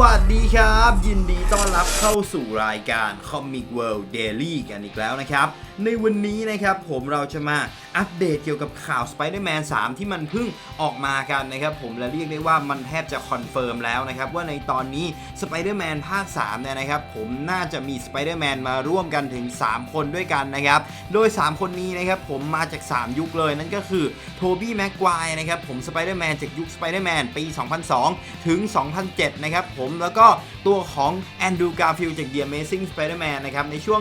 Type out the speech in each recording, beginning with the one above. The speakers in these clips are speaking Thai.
วัสดีครับ ยินดีต้อนรับเข้าสู่รายการ Comic World Daily กันอีกแล้วนะครับ ในวันนี้นะครับผมเราจะมาอัปเดตเกี่ยวกับข่าว Spider-Man 3 ที่มันเพิ่งออกมากันนะครับผมและเรียกได้ว่ามันแทบจะคอนเฟิร์มแล้วนะครับว่าในตอนนี้ Spider-Man ภาค3เนี่ยนะครับผมน่าจะมี Spider-Man มาร่วมกันถึง 3 คนด้วยกันนะครับโดย 3 คนนี้นะครับผมมาจาก 3 ยุคเลยนั่นก็คือโทบี้แม็กควายนะครับผม Spider-Man จากยุค Spider-Man ปี 2002 ถึง 2007 นะครับผมแล้วก็ตัวของแอนดรูการ์ฟิลจาก The Amazing Spider-Man นะครับในช่วง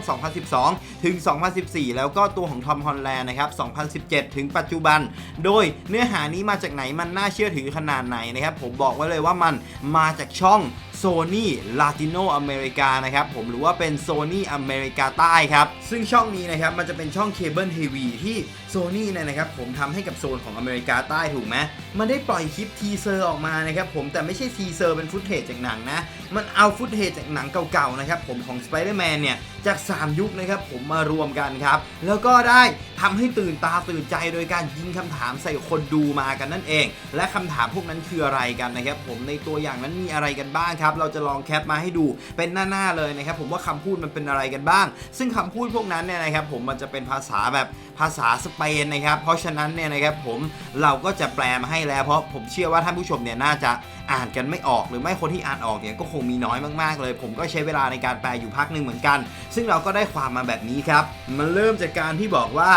2012 ถึง 2014 แล้วก็ตัวของทอมฮอลแลนด์นะครับ2017 ถึงปัจจุบัน โดยเนื้อหานี้มาจากไหนมันน่าเชื่อถือขนาดไหนนะครับ ผมบอกไว้เลยว่ามันมาจากช่อง Sony Latino America นะครับผมหรือว่าเป็น Sony อเมริกาใต้ครับ ซึ่งช่องนี้นะครับมันจะเป็นช่องเคเบิลทีวีที่ Sony เนี่ยนะครับผมทำให้กับโซนของอเมริกาใต้ถูกไหมมันได้ปล่อยคลิปทีเซอร์ออกมานะครับผมแต่ไม่ใช่ทีเซอร์เป็นฟุตเทจจากหนังนะ มันเอาฟุตเทจจากหนังเก่าๆนะครับผมของ Spider-Man เนี่ย จาก 3 ยุคนะครับผมมารวมกันครับ แล้วก็ได้ทำให้ตื่นตาตื่นใจโดยการยิงคำถามใส่คนดูมากันนั่นเอง และคำถามพวกนั้นคืออะไรกันนะครับผมในตัวอย่างนั้นมีอะไรกันบ้างครับ เราจะลองแคปมาให้ดูเป็นหน้าๆเลยนะครับผมว่าคำพูดมันเป็นอะไรกันบ้าง ซึ่งคำพูดพวกนั้นเนี่ยนะครับผมมันจะเป็นภาษาแบบภาษาสเปนนะครับ เพราะฉะนั้นเนี่ยนะครับผมเราก็จะแปลมาให้แล้ว เพราะผมเชื่อว่าท่านผู้ชมเนี่ยน่าจะอ่านกันไม่ออกหรือไม่คนที่อ่านออกเนี่ยก็คงมีน้อยมากๆเลย ผมก็ใช้เวลาในการแปลอยู่พักหนึ่งเหมือนกันซึ่งเราก็ได้ความมาแบบนี้ครับ มันเริ่มจากการที่บอกว่า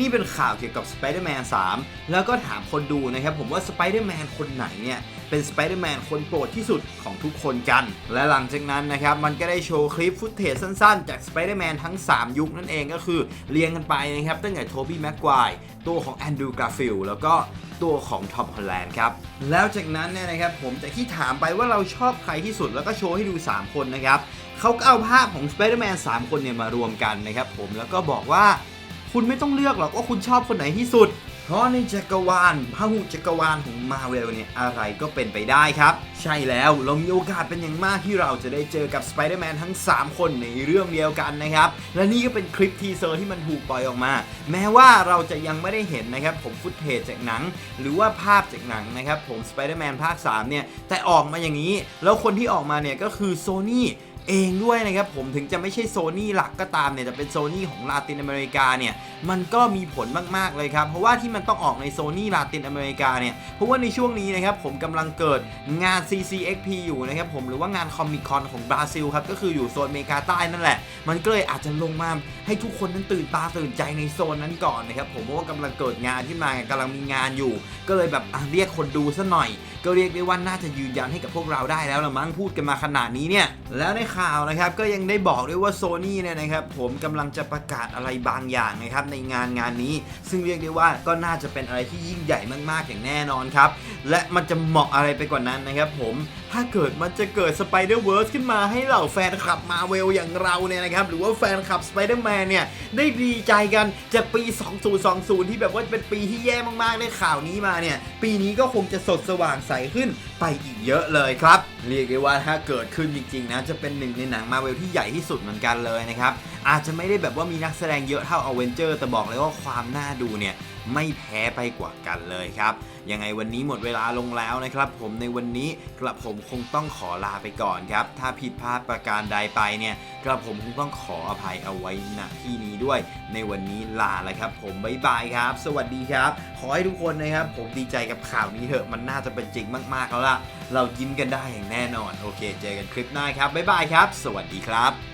นี่เป็นข่าวเกี่ยวกับ Spider-Man 3 แล้วก็ถามคนดูนะครับ ผมว่า Spider-Man คนไหนเนี่ย เป็น Spider-Man คนโปรดที่สุดของทุกคนกัน และหลังจากนั้นนะครับ มันก็ได้โชว์คลิปฟุตเทจสั้นๆ จาก Spider-Man ทั้ง 3 ยุคนั่นเองก็คือเรียงกันไปนะครับ ตั้งแต่โทบี้แม็กควายตัวของแอนดรูการ์ฟิลแล้วก็ ตัวของทอมฮอลแลนด์ครับ แล้วจากนั้นเนี่ยนะครับผมจากที่ถามไปว่าเราชอบใครที่สุดแล้วก็โชว์ให้ดู 3 คนนะครับเขาก็เอาภาพของสไปเดอร์แมน3คนเนี่ยมารวมกันนะครับผมแล้วก็บอกว่าคุณไม่ต้องเลือกหรอกว่าคุณชอบคนไหนที่สุด เพราะในจักรวาลพหุจักรวาลของมาเวลเนี่ยอะไรก็เป็นไปได้ครับ ใช่แล้วเรามีโอกาสเป็นอย่างมากที่เราจะได้เจอกับสไปเดอร์แมนทั้ง 3 คนในเรื่องเดียวกันนะครับ และนี่ก็เป็นคลิปทีเซอร์ที่มันถูกปล่อยออกมา แม้ว่าเราจะยังไม่ได้เห็นนะครับ ผมฟุตเทจจากหนัง หรือว่าภาพจากหนังนะครับ ผมสไปเดอร์แมนภาค 3 เนี่ย แต่ออกมาอย่างนี้ แล้วคนที่ออกมาเนี่ยก็คือโซนี่ เองด้วยนะครับผมถึงจะไม่ใช่โซนี่หลักก็ตามเนี่ยแต่เป็นโซนี่ของลาตินอเมริกาเนี่ยมันก็มีผลมากๆเลยครับเพราะว่าที่มันต้องออกในโซนี่ลาตินอเมริกาเนี่ยเพราะว่าในช่วงนี้นะครับผมกำลังเกิดงาน CCXP อยู่นะครับผมหรือว่างานคอมิคอนของบราซิลครับก็คืออยู่โซนอเมริกาใต้นั่นแหละ มันก็เลยอาจจะลงมาให้ทุกคนนั้นตื่นตาตื่นใจในโซนนั้นก่อนนะครับผมเพราะว่ากำลังเกิดงานขึ้นมากำลังมีงานอยู่ ก็เลยแบบเรียกคนดูซะหน่อย ก็เรียกได้ว่าน่าจะยืนยันให้กับพวกเราได้แล้วละมั้งพูดกันมาขนาดนี้เนี่ยแล้วในข่าวนะครับก็ยังได้บอกด้วยว่าโซนี่เนี่ยนะครับผมกำลังจะประกาศอะไรบางอย่างนะครับในงานงานนี้ ซึ่งเรียกได้ว่าก็น่าจะเป็นอะไรที่ยิ่งใหญ่มากๆอย่างแน่นอนครับ และมันจะเหมาะอะไรไปกว่านั้นนะครับผมถ้าเกิดมันจะเกิดสไปเดอร์เวิร์สขึ้นมาให้เหล่าแฟนคลับมาเวลอย่างเราเนี่ยนะครับหรือว่าแฟนคลับสไปเดอร์แมนเนี่ยได้ดีใจกันจากปี 2020 ที่แบบว่าเป็นปีที่แย่มากๆได้ข่าวนี้มาเนี่ยปีนี้ก็คงจะสดสว่างใสขึ้นไปอีกเยอะเลยครับ เรียกได้ว่าถ้าเกิดขึ้นจริงๆนะจะเป็นหนึ่งในหนังมาเวลที่ใหญ่ที่สุดเหมือนกันเลยนะครับอาจจะไม่ได้แบบว่ามีนักแสดงเยอะเท่าอเวนเจอร์แต่บอกเลยว่าความน่าดูเนี่ย ไม่แพ้ไปกว่ากันเลยครับ ยังไงวันนี้หมดเวลาลงแล้วนะครับ ผมในวันนี้กระผมคงต้องขอลาไปก่อนครับ ถ้าผิดพลาดประการใดไปเนี่ยกระผมคงต้องขออภัยเอาไว้ณที่นี้ด้วย ในวันนี้ลาแล้วครับ ผมบ๊ายบายครับ สวัสดีครับ ขอให้ทุกคนนะครับ ผมดีใจกับข่าวนี้เถอะมันน่าจะเป็นจริงมากๆแล้วล่ะเรายิ้มกันได้อย่างแน่นอน โอเค เจอกันคลิปหน้าครับบ๊ายบายครับ สวัสดีครับ